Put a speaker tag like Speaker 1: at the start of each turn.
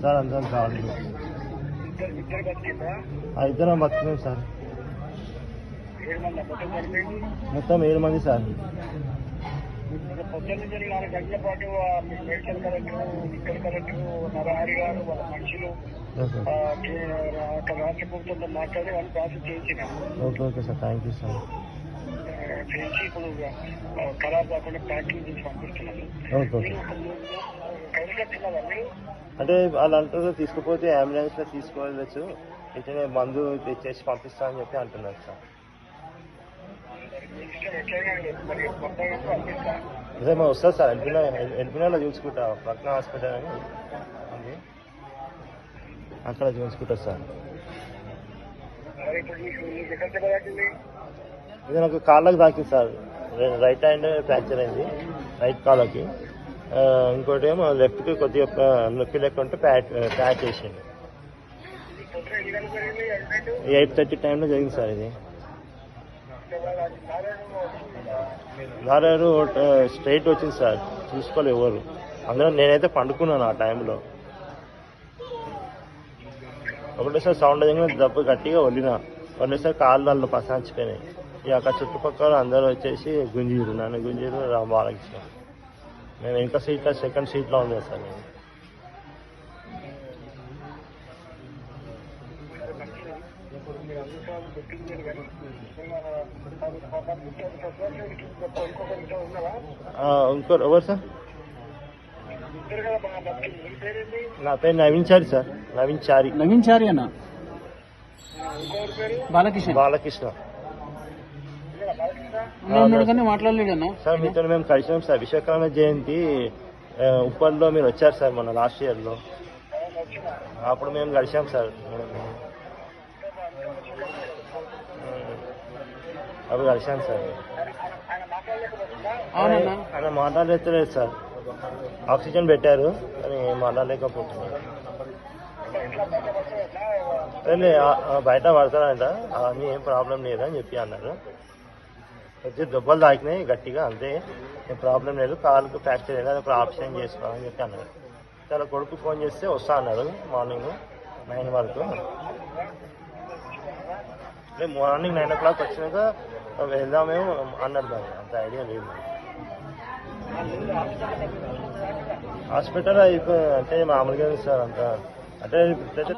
Speaker 1: Sir అంతా కావాలి
Speaker 2: ఇద్దరు
Speaker 1: బతుకున్నాం సార్.
Speaker 2: మొత్తం
Speaker 1: ఏడు మంది సార్.
Speaker 2: పొద్దున్న నుంచి నాలుగు గంటల పాటు ఆ మెడికల్ కలెక్టర్ ఇక్కడ కలెక్టర్ నరహరి గారు వాళ్ళ మనుషులు
Speaker 1: ఓకే సార్
Speaker 2: ఆ, కే- అక్కడ రాష్ట్ర ప్రభుత్వంతో మాట్లాడి వాళ్ళు ప్రాసెస్ చేయించిన
Speaker 1: okay okay sir thank you sir
Speaker 2: చేయించి ఇప్పుడు ఖరాబ్ కాకుండా ప్యాకింగ్ చేసి పంపిస్తున్నాము
Speaker 1: అంటే వాళ్ళు అంటారు తీసుకుపోతే అంబులెన్స్లో తీసుకోవచ్చు. ఇట్లనే మందు తెచ్చేసి పంపిస్తా అని చెప్పి అంటున్నారు సార్.
Speaker 2: మరి
Speaker 1: అదే మేము వస్తా సార్. ఎల్పిన ఎల్పినలో చూసుకుంటా. పక్కన హాస్పిటల్ అని ఉంది. అక్కడ చూసుకుంటా సార్. ఇది నాకు కాళ్ళకి తాకింది సార్. రైట్ హ్యాండ్ ఫ్రాక్చర్ అయింది. రైట్ కాళ్ళకి. ఇంకోటి ఏమో లెఫ్ట్కి కొద్దిగా నొప్పి లెక్క ఉంటే ప్యాచ్ ప్యాక్ వేసింది ఎయిట్ థర్టీ టైంలో జరిగింది సార్ ఇది. దాదాపు స్ట్రైట్ వచ్చింది సార్. చూసుకోవాలి ఎవరు. అందులో నేనైతే పండుకున్నాను ఆ టైంలో ఒకటేసారి సౌండ్ అయ్యగా దెబ్బ గట్టిగా వదిలిన. వదిలేసారి కాళ్ళు దాంట్లో పసాంచిపోయినాయి ఇక అక్కడ చుట్టుపక్కల అందరూ వచ్చేసి గుంజీరు. నన్ను గుంజీరు రా- మేము ఇంకా సీట్లో సెకండ్ సీట్లో ఉంది సార్ నేను. ఇంకో ఎవరు సార్? నా పేరు నవీన్ చారి సార్. నవీన్ చారి.
Speaker 3: నవీన్ చారి అన్న? బాలకృష్ణ.
Speaker 1: బాలకృష్ణ. సార్ మీతో మేము కలిసినాం సార్. విశ్వకర్మ జయంతి ఉప్పల్లో మీరు వచ్చారు సార్ మన లాస్ట్ ఇయర్లో. అప్పుడు మేము కలిసాం సార్. అప్పుడు కలిసాం సార్. ఆయన మాట్లాడలేదు సార్. ఆక్సిజన్ పెట్టారు కానీ మాట్లాడలేకపోతున్నారు. బయట పడతారంట. అవన్నీ ఏం ప్రాబ్లం లేదని చెప్పి అన్నారు. ఇది దెబ్బలు తాకినాయి గట్టిగా అంతే. ఏం ప్రాబ్లం లేదు కాలుకు ఫ్రాక్చర్ అయింది అది ఒక ఆప్షన్ చేసుకోవాలని చెప్పి అన్నారు. చాలా కొడుకు ఫోన్ చేస్తే వస్తా అన్నారు మార్నింగ్ నైన్ వరకు. రేపు మార్నింగ్ నైన్ ఓ క్లాక్ వచ్చినాక వెళ్దామేమో అన్నారు దాన్ని అంత ఐడియా లేదు. హాస్పిటల్ అయిపోయి అంటే మామూలుగా సార్ అంత అంటే